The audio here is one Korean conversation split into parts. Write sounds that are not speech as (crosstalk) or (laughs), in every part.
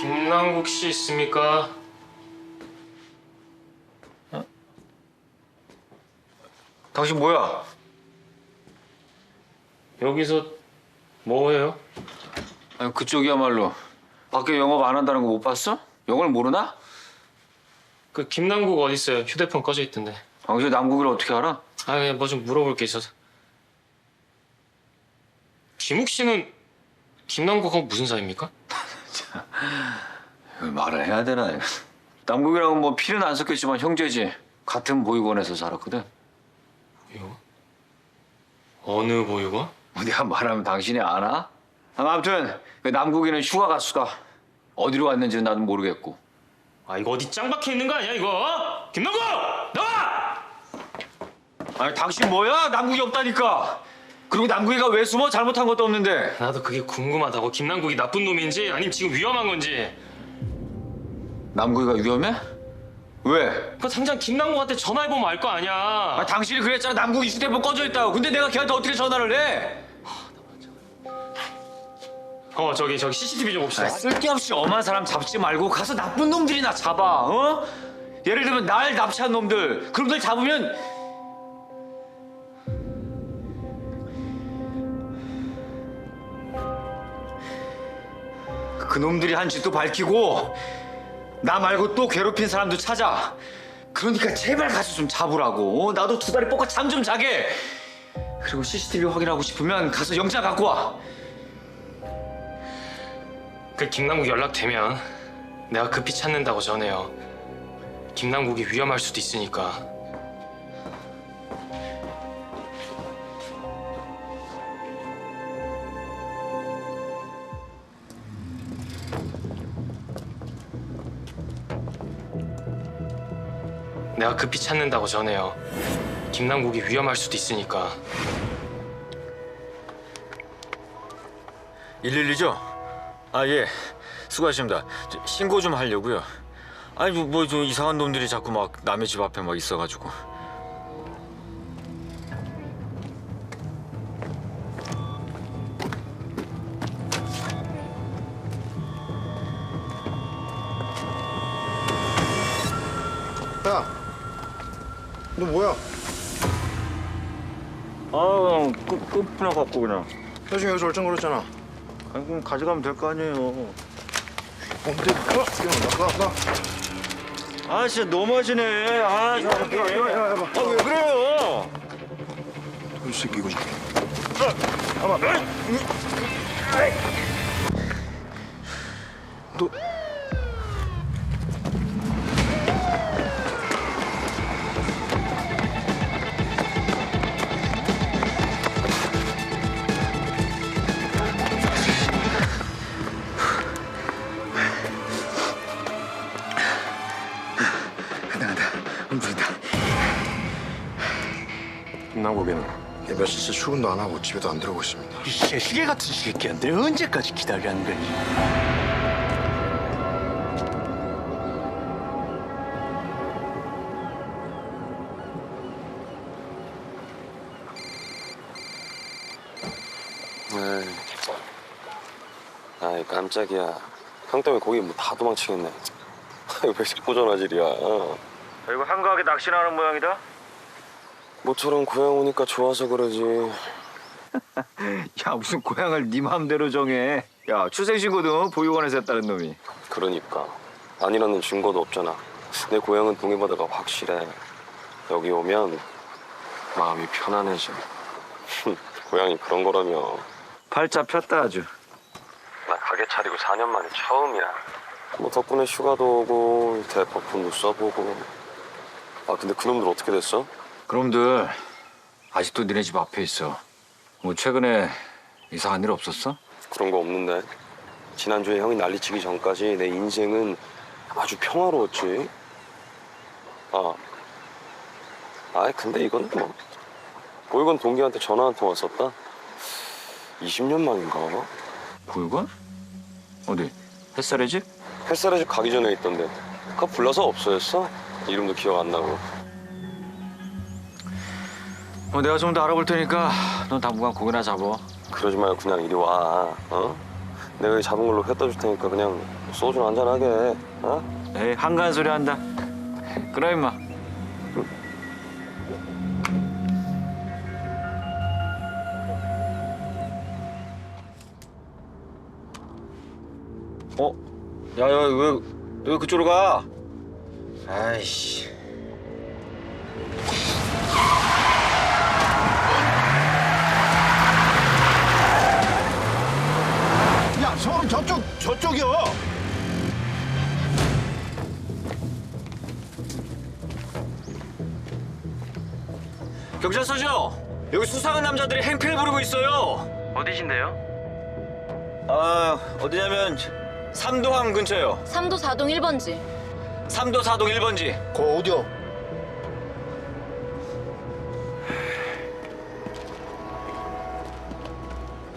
김남국 씨 있습니까? 당신 뭐야? 여기서 뭐해요? 아니 그쪽이야말로 밖에 영업 안 한다는 거 못 봤어? 영어를 모르나? 그 김남국 어디 있어요? 휴대폰 꺼져 있던데. 당신 남국을 어떻게 알아? 아, 뭐좀 물어볼 게 있어서. 김욱 씨는 김남국하고 무슨 사이입니까? 이걸 말을 해야 되나? 이거. 남국이랑은 뭐 피는 안 섞였지만 형제지. 같은 보육원에서 살았거든. 이거 어느 보육원? 뭐 내가 말하면 당신이 아나? 아무튼 그 남국이는 휴가 갔수가 어디로 갔는지는 나도 모르겠고. 아 이거 어디 짱 박혀 있는 거 아니야 이거? 김남국 나와! 아니 당신 뭐야? 남국이 없다니까. 그리고 남국이가 왜 숨어? 잘못한 것도 없는데. 나도 그게 궁금하다고 김남국이 나쁜 놈인지 아니면 지금 위험한 건지. 남국이가 위험해? 왜? 그 당장 김남국한테 전화해 보면 알 거 아니야. 아, 당신이 그랬잖아 남국이 휴대폰 꺼져 있다고. 근데 내가 걔한테 어떻게 전화를 해? 어 저기 저기 CCTV 좀 봅시다. 아, 쓸데없이 엄한 사람 잡지 말고 가서 나쁜 놈들이나 잡아. 어? 예를 들면 날 납치한 놈들. 그놈들 잡으면 그 놈들이 한 짓도 밝히고 나 말고 또 괴롭힌 사람도 찾아. 그러니까 제발 가서 좀 잡으라고. 어? 나도 두 다리 뻗고 잠 좀 자게. 그리고 CCTV 확인하고 싶으면 가서 영장 갖고 와. 그 김남국 연락되면 내가 급히 찾는다고 전해요. 김남국이 위험할 수도 있으니까. 내가 급히 찾는다고 전해요. 김남국이 위험할 수도 있으니까. 112죠? 아, 예. 수고하십니다. 저, 신고 좀 하려고요. 아니, 뭐, 좀 이상한 놈들이 자꾸 막 남의 집 앞에 막 있어가지고. 너 뭐야? 아, 끝, 끝나 갖고 그냥. 나중에 여기서 얼쩡거렸잖아. 아니, 그럼 가져가면 될 거 아니에요. 뭔데? 어? 야, 나, 나. 아, 진짜 너무하시네. 아, 저렇게. 야, 야, 야, 야, 봐. 아, 왜 그래요? 이 새끼 이거 좀. 너 김남국이는 얘 며칠째 출근도 안 하고 집에도 안 들어오고 있습니다. 이 새시계 같은 새끼한테 언제까지 기다리라는 거지? 에이, 아이 깜짝이야. 형 때문에 거기 뭐 다 도망치겠네. 아이 (laughs) 왜 자꾸 전화질이야. 이거 한가하게 낚시나는 모양이다? 모처럼 고향 오니까 좋아서 그러지. (laughs) 야 무슨 고향을 네 마음대로 정해. 야 출생신고도 보육원에서 했다는 놈이. 그러니까 아니라는 증거도 없잖아. 내 고향은 동해바다가 확실해. 여기 오면 마음이 편안해져. 고향이 그런 거라며. 팔자 폈다 아주. 나 가게 차리고 4년 만에 처음이야. 뭐 덕분에 휴가도 오고 대폭풍도 써보고. 아 근데 그놈들 어떻게 됐어? 그놈들 아직도 니네 집 앞에 있어. 뭐 최근에 이상한 일 없었어? 그런 거 없는데 지난주에 형이 난리치기 전까지 내 인생은 아주 평화로웠지 아 아이 근데 이건 뭐 보육원 동기한테 전화 한 통 왔었다 20년 만인가 보육원? 어디? 햇살의 집? 햇살의 집 가기 전에 있던데 그거 불러서 없어졌어 이름도 기억 안 나고 어, 내가 좀 더 알아볼 테니까 넌 당분간 고기나 잡어. 그러지 말고 그냥 이리 와 어? 내가 이 잡은 걸로 회떠 줄 테니까 그냥 소주 한잔 하게. 어? 에이 한가한 소리 한다. 그래 임마. 어? 야야 왜, 왜 그쪽으로 가? 아이씨 저쪽, 저쪽이요. 경찰서죠? 여기 수상한 남자들이 행패를 부르고 있어요 어디신데요? 아 어디냐면 삼도항 근처요 3도 4동 1번지. 삼도 사동 1번지 거 어디요?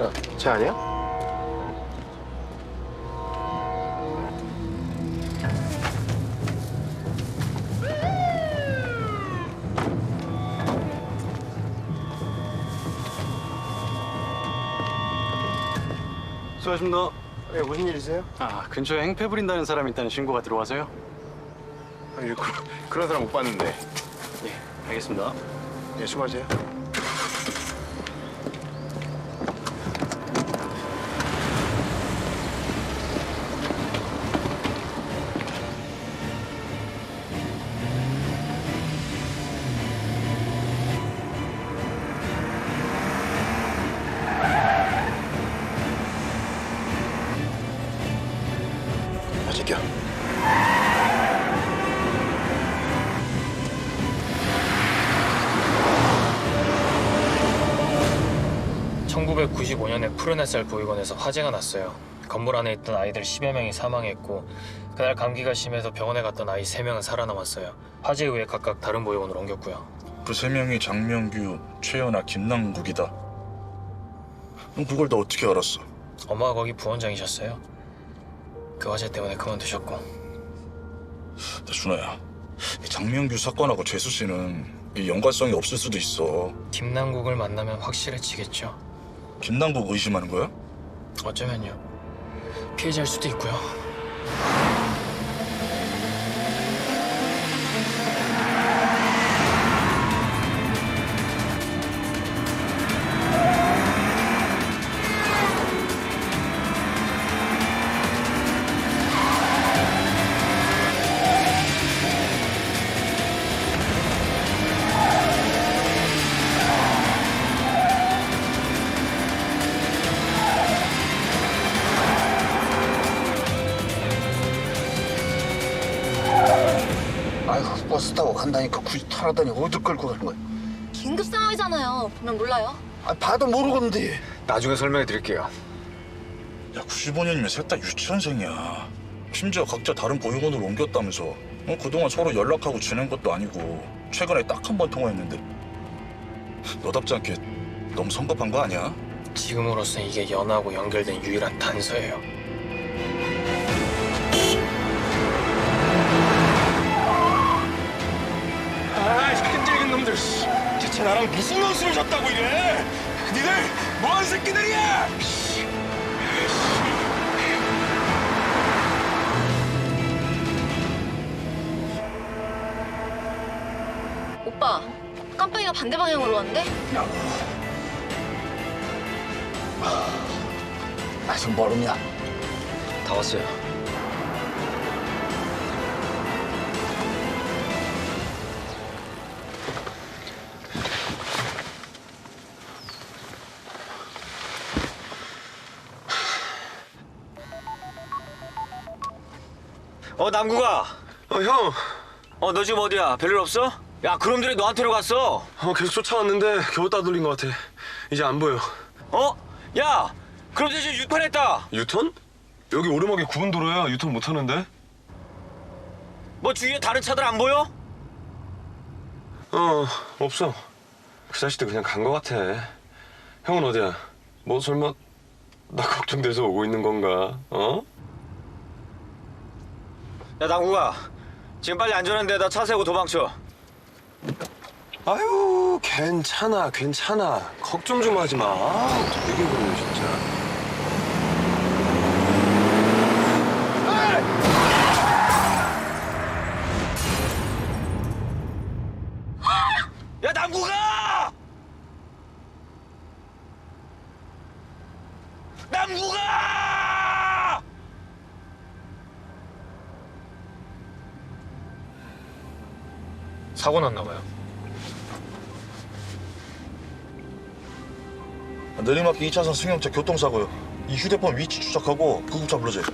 야, 쟤 아니야? 수고하십니다. 예, 무슨 일이세요? 아, 근처에 행패 부린다는 사람이 있다는 신고가 들어와서요. 아니, 그, 그런 사람 못 봤는데. 예, 알겠습니다. 예, 수고하세요. 1995년에 푸른 햇살 보육원에서 화재가 났어요. 건물 안에 있던 아이들 10여 명이 사망했고 그날 감기가 심해서 병원에 갔던 아이 3명은 살아남았어요. 화재 이후에 각각 다른 보육원으로 옮겼고요. 그 세 명이 장명규, 최연아, 김남국이다. 넌 그걸 다 어떻게 알았어? 엄마가 거기 부원장이셨어요. 그 화재 때문에 그만두셨고 나 준호야, 이 장명규 사건하고 재수 씨는 이 연관성이 없을 수도 있어. 김남국을 만나면 확실해지겠죠. 김남국 의심하는 거야? 어쩌면요. 피해자일 수도 있고요. 버스 타고 간다니까 굳이 타라더니 어디 끌고 가는 거야? 긴급 상황이잖아요. 보면 몰라요. 아, 봐도 모르겠는데. 나중에 설명해 드릴게요 야, 95년이면 셋 다 유치원생이야. 심지어 각자 다른 보육원으로 옮겼다면서. 어, 그동안 서로 연락하고 지낸 것도 아니고 최근에 딱 한 번 통화했는데 너답지 않게 너무 성급한 거 아니야? 지금으로선 이게 연하고 연결된 유일한 단서예요. 대체 나랑 무슨 원수를 졌다고 이래? 니들 뭐하는 새끼들이야? 오빠, 깜빡이가 반대 방향으로 왔는데? 아직 모르냐? 다 왔어요 어 남구가 어, 형. 어 너 지금 어디야 별일 없어? 야 그놈들이 너한테로 갔어 어, 계속 쫓아왔는데 겨우 따돌린 것 같아. 이제 안 보여. 어? 야 그놈들 지금 유턴했다 유턴? 여기 오르막에 굽은 도로야. 유턴 못 하는데? 뭐 주위에 다른 차들 안 보여? 어, 없어. 그 자식들 그냥 간 것 같아. 형은 어디야? 뭐 설마 나 걱정돼서 오고 있는 건가? 어? 야 당구가. 지금 빨리 안전한데 나차 세고 도망쳐. 아유 괜찮아 괜찮아. 걱정 좀 하지 마. 아우, 되게 그래 진짜. 야 당구가! 사고 났나 봐요. 내리막길 2차선 승용차 교통사고요. 이 휴대폰 위치 추적하고 구급차 불러줘요.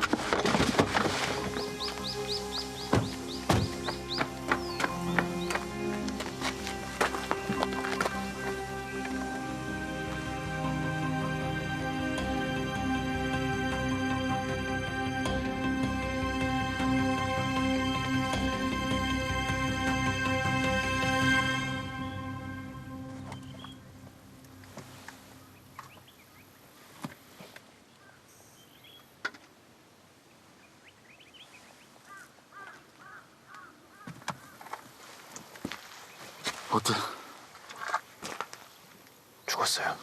어때? 죽었어요.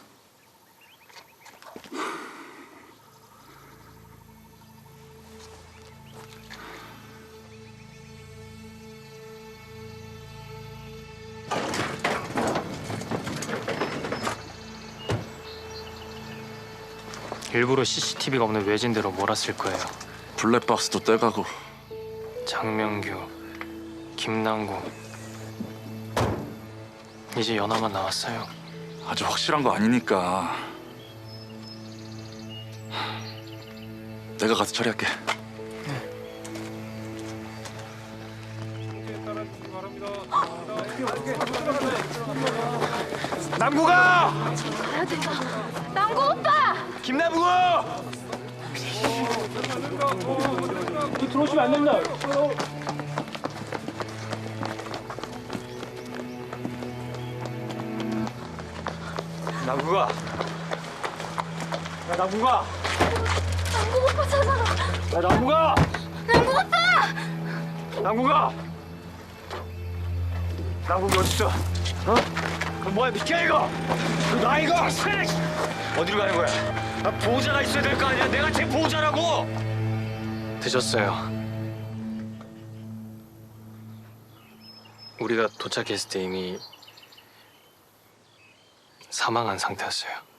일부러 CCTV가 없는 외진대로 몰았을 거예요. 블랙박스도 떼가고 장명규, 김남구. 이제 연하만 남았어요. 아주 확실한 거 아니니까. 내가 가서 처리할게. 남구가! 가야. 남구 오빠! 김남구! 남구가! 야 남구가! 남구 오빠 찾아라. 야 남구가! 남구 오빠! 남구가! 남구가 어딨어? 어? 그 뭐야 미켜 이거! 나 이거! 새! 어디로 가는 거야? 나 보호자가 있어야 될 거 아니야? 내가 제 보호자라고! 늦었어요. 우리가 도착했을 때 이미 사망한 상태였어요.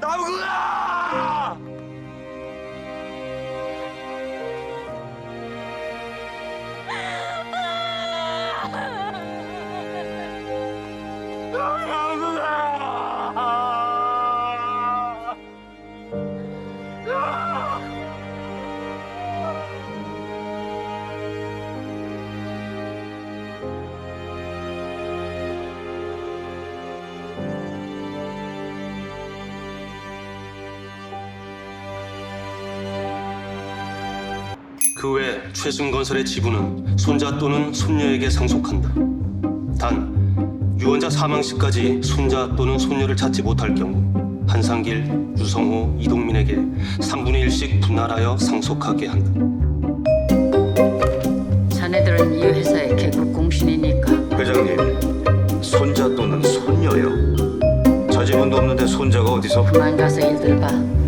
남구가! 그외 최승건설의 지분은 손자 또는 손녀에게 상속한다. 단 유언자 사망 시까지 손자 또는 손녀를 찾지 못할 경우 한상길, 유성호, 이동민에게 3분의 1씩 분할하여 상속하게 한다. 자네들은 이 회사의 개국 공신이니까 회장님, 손자 또는 손녀요? 저 집은도 없는데 손자가 어디서? 그만 가서 일들 봐.